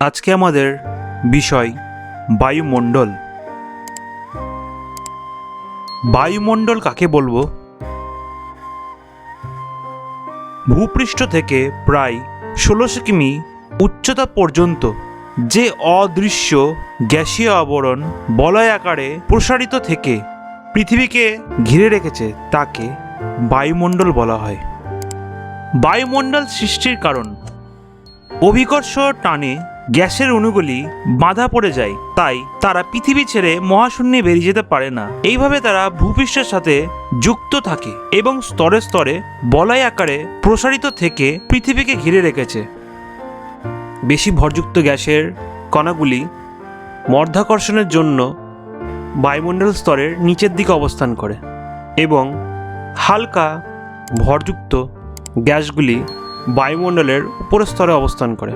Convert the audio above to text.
আজকে আমাদের বিষয় বায়ুমণ্ডল। বায়ুমণ্ডল কাকে বলব? ভূপৃষ্ঠ থেকে প্রায় ষোলোশো কিমি উচ্চতা পর্যন্ত যে অদৃশ্য গ্যাসীয় আবরণ বলয় আকারে প্রসারিত থেকে পৃথিবীকে ঘিরে রেখেছে তাকে বায়ুমণ্ডল বলা হয়। বায়ুমণ্ডল সৃষ্টির কারণ অভিকর্ষ টানে গ্যাসের অণুগুলি বাধা পড়ে যায়, তাই তারা পৃথিবী ছেড়ে মহাশূন্যে বেরিয়ে যেতে পারে না। এইভাবে তারা ভূপৃষ্ঠের সাথে যুক্ত থাকে এবং স্তরে স্তরে বলয় আকারে প্রসারিত থেকে পৃথিবীকে ঘিরে রেখেছে। বেশি ভরযুক্ত গ্যাসের কণাগুলি মর্ধাকর্ষণের জন্য বায়ুমণ্ডল স্তরের নিচের দিকে অবস্থান করে এবং হালকা ভরযুক্ত গ্যাসগুলি বায়ুমণ্ডলের উপরের স্তরে অবস্থান করে।